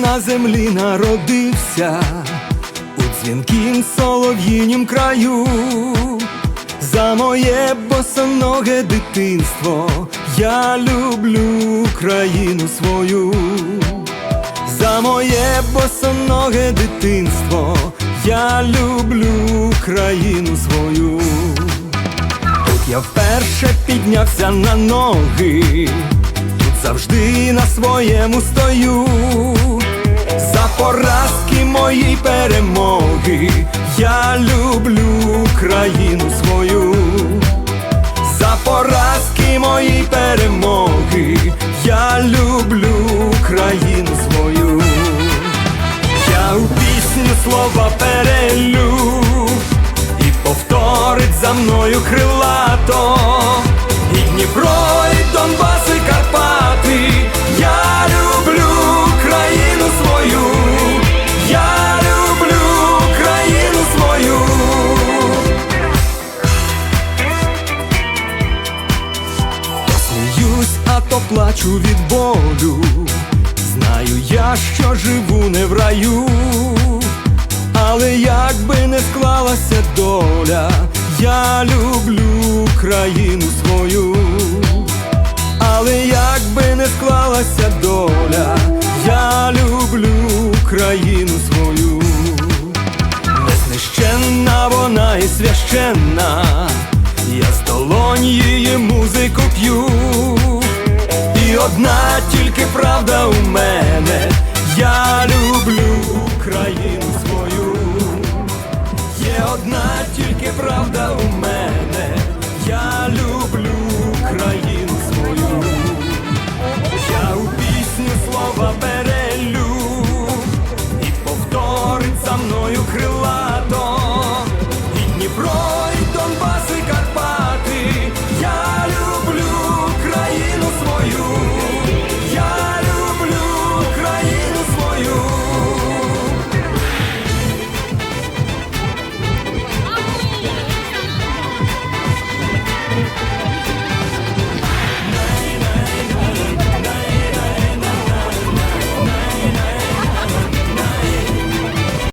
на землі народився у дзвінкім солов'їнім краю. За моє босоноге дитинство я люблю країну свою. За моє босоноге дитинство я люблю країну свою. Тут я вперше піднявся на ноги, завжди на своєму стою. За поразки мої перемоги я люблю країну свою. За поразки мої перемоги я люблю країну свою. Я у пісню слова перелю і повторить за мною крилато то плачу від болю. Знаю я, що живу не в раю, але як би не склалася доля, я люблю країну свою, але як би не склалася доля, я люблю країну свою, незнищенна вона і священна, правда у мене, я люблю країну свою. Є одна тільки правда у мене.